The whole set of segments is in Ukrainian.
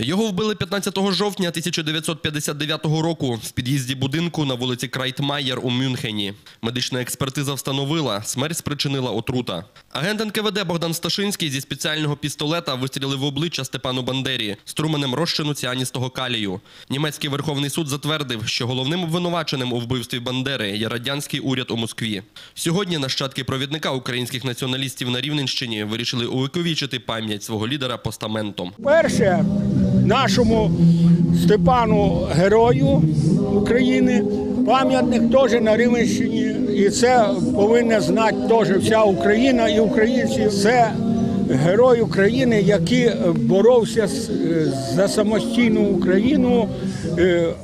Його вбили 15 жовтня 1959 року в під'їзді будинку на вулиці Крайтмайєр у Мюнхені. Медична експертиза встановила, смерть спричинила отрута. Агент НКВД Богдан Сташинський зі спеціального пістолета вистрілив в обличчя Степану Бандері струменем розчину ціаністого калію. Німецький Верховний суд затвердив, що головним обвинуваченим у вбивстві Бандери є радянський уряд у Москві. Сьогодні нащадки провідника українських націоналістів на Рівненщині вирішили увековічити пам'ять свого лідера постаментом. Перше, нашому Степану Герою України пам'ятник теж на Рівенщині, і це повинна знати теж вся Україна і українці. Це герой України, який боровся за самостійну Україну е,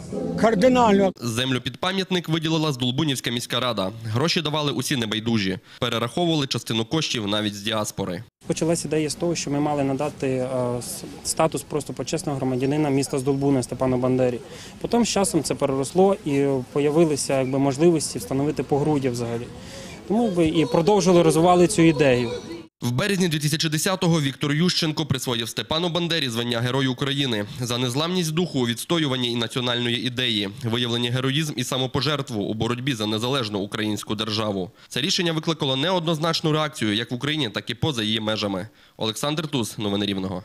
кардинально. Землю під пам'ятник виділила Здолбунівська міська рада. Гроші давали усі небайдужі. Перераховували частину коштів навіть з діаспори. Почалась ідея з того, що ми мали надати е, статус просто почесного громадянина міста Здолбуна Степану Бандері. Потім з часом це переросло і появилися якби, можливості встановити погруддя взагалі. Тому якби, і продовжили розвивали цю ідею. В березні 2010-го Віктор Ющенко присвоїв Степану Бандері звання Герою України за незламність духу у відстоюванні і національної ідеї, виявлені героїзм і самопожертву у боротьбі за незалежну українську державу. Це рішення викликало неоднозначну реакцію як в Україні, так і поза її межами. Олександр Туз, новини Рівного.